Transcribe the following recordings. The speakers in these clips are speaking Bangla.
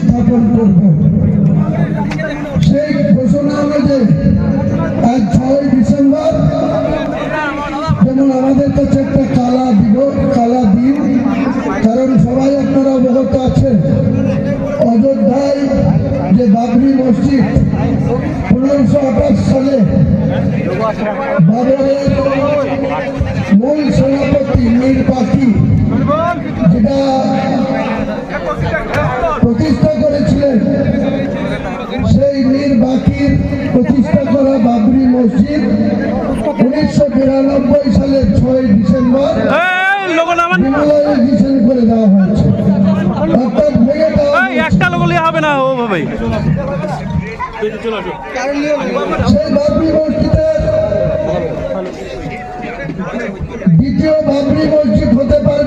স্থাপন করব। সেই ঘোষণা অনুযায়ী আজ ছয় ডিসেম্বর, যেমন আমাদের কাছে একটা কালা দিবস কালা দিন, কারণ সবাই আপনারা অবগত আছেন, অযোধ্যায় যে বাবরি মসজিদ পনেরোশো আঠাশ সালে বাবরের মূল সেনাপতি মীর পাখি যেটা প্রতিষ্ঠা করেছিলেন। সেই মীর বাকির প্রতিষ্ঠা করা বাবরি মসজিদ উনিশশো বিরানব্বই সালের ছয় ডিসেম্বর ডিমোলাইজেশন করে দেওয়া হয়েছে। অর্থাৎ ভেঙে দেওয়া একটা লোগো লিয়ে হবে না ও ভাই সেই বাবরি মসজিদের দ্বিতীয় বাবরি মসজিদ হতে পারবে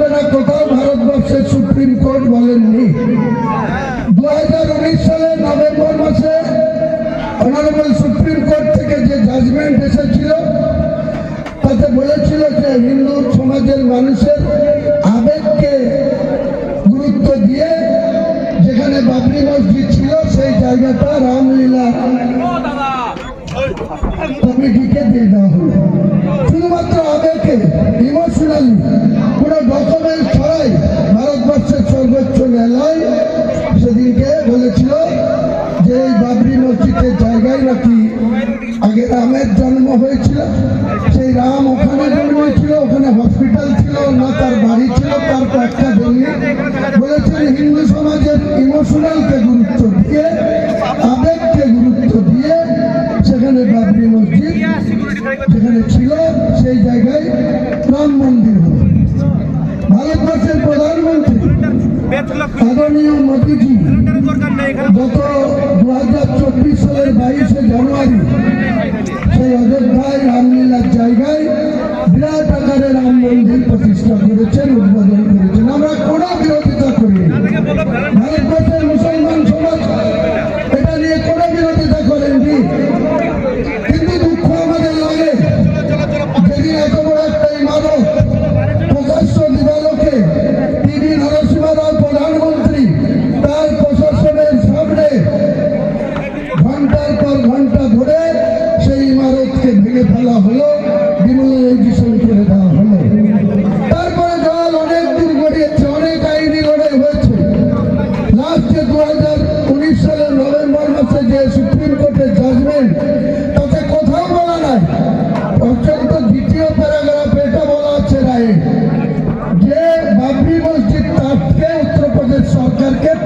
বলেছিল যে হিন্দু সমাজের মানুষের আবেগকে গুরুত্ব দিয়ে যেখানে বাবরি মসজিদ ছিল, সেই জায়গাটা রামলীলা কমিটিকে দিয়ে দেওয়া হলো। শুধুমাত্র আবেগকে ইমোশনালি কোনো ডকুমেন্ট ছাড়াই ভারতবর্ষের সর্বোচ্চ ন্যায়ালয় সেদিনকে বলেছিল যে এই বাবরি জায়গায় নাকি? আগে রামের জন্ম হয়েছিল সেই রাম ওখানে জন্মেছিল ওখানে হসপিটাল ছিল না তার বাড়ি ছিল তার কয়েকটা জমি বলেছেন হিন্দু সমাজের ইমোশনালকে গুরুত্ব দিয়ে আবেগকে গুরুত্ব দিয়ে সেখানে বাবরি মসজিদ যেখানে ছিল সেই জায়গায় রাম মন্দির হবে। ভারতবর্ষের প্রধানমন্ত্রী আদরণীয় মোদীজি গত জানুয়ারি সেই অযোধ্যায় রামলীলার জায়গায় বিরাট আকারে রাম মন্দির প্রতিষ্ঠা করেছেন, উদ্বোধন করেছেন। আমরা কোনো বিরোধিতা করি ভারতবর্ষের মুসলমান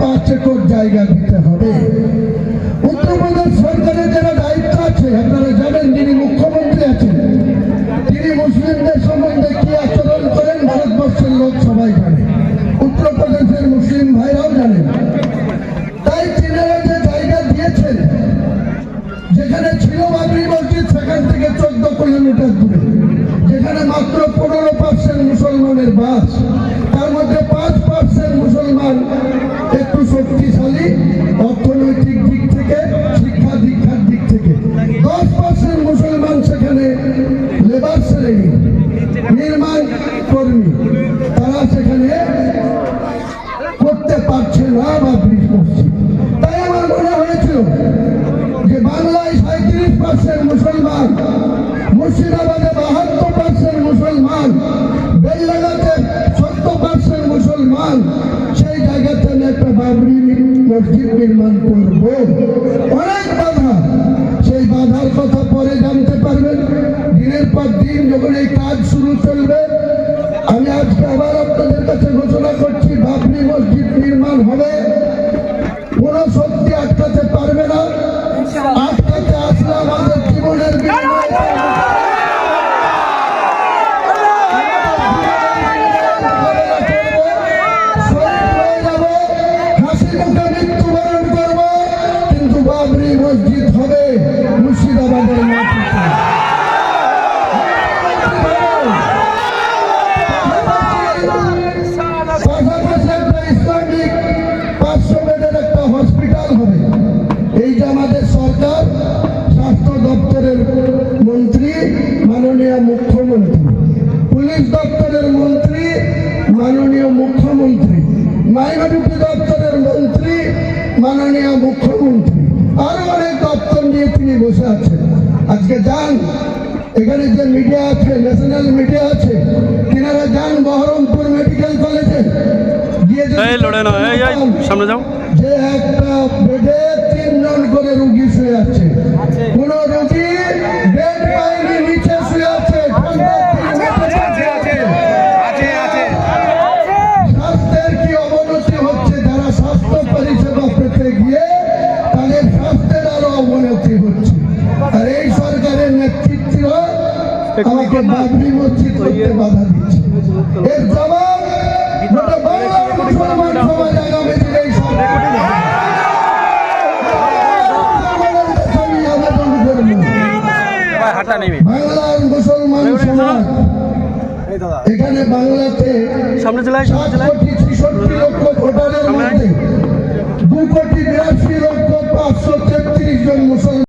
পাঁচ একর জায়গা দিতে হবে। মসজিদ নির্মাণ করব। অনেক বাধা। সেই বাধার কথা পরে জানতে পারবেন। দিনের পর দিন যখন এই কাজ শুরু চলবে আমি আজকে আবার আপনাদের কাছে ঘোষণা করছি বাবরি মসজিদ নির্মাণ হবে। কোনো শক্তি আটকাতে পারবে না। আটকাতে আসলে আমাদের জীবনের বিনিময়ে বাবরি মসজিদ হবে মুর্শিদাবাদের এই আমাদের স্বাস্থ্য দপ্তরের মন্ত্রী, মাননীয় মুখ্যমন্ত্রী। পুলিশ দপ্তরের মন্ত্রী, মাননীয় মুখ্যমন্ত্রী। মাইনরিটি দপ্তরের আরও অনেক দপ্তর নিয়ে তিনি বসে আছেন। আজকে যান এখানে যে মিডিয়া আছে ন্যাশনাল মিডিয়া আছে তিনারা যান বহরমপুর মেডিকেল কলেজে গিয়ে সামনে যাও। যে একটা বেডে তিনজন করে রুগী শুয়ে আছে। বাবরি মসজিদ করতে বাধা দিচ্ছে। এর জবাব গোটা বাংলার মুসলমান সমাজ আগামী দিনে এই সরকার আমি আবেদন করব। হাঁটা নেবে বাংলার মুসলমান সমাজ এখানে বাংলাতে সামনে চলে। কোটি ছেষট্টি লক্ষ ভোটারের মধ্যে দু কোটি বিরাশি লক্ষ পাঁচশো তেত্রিশ জন মুসলমান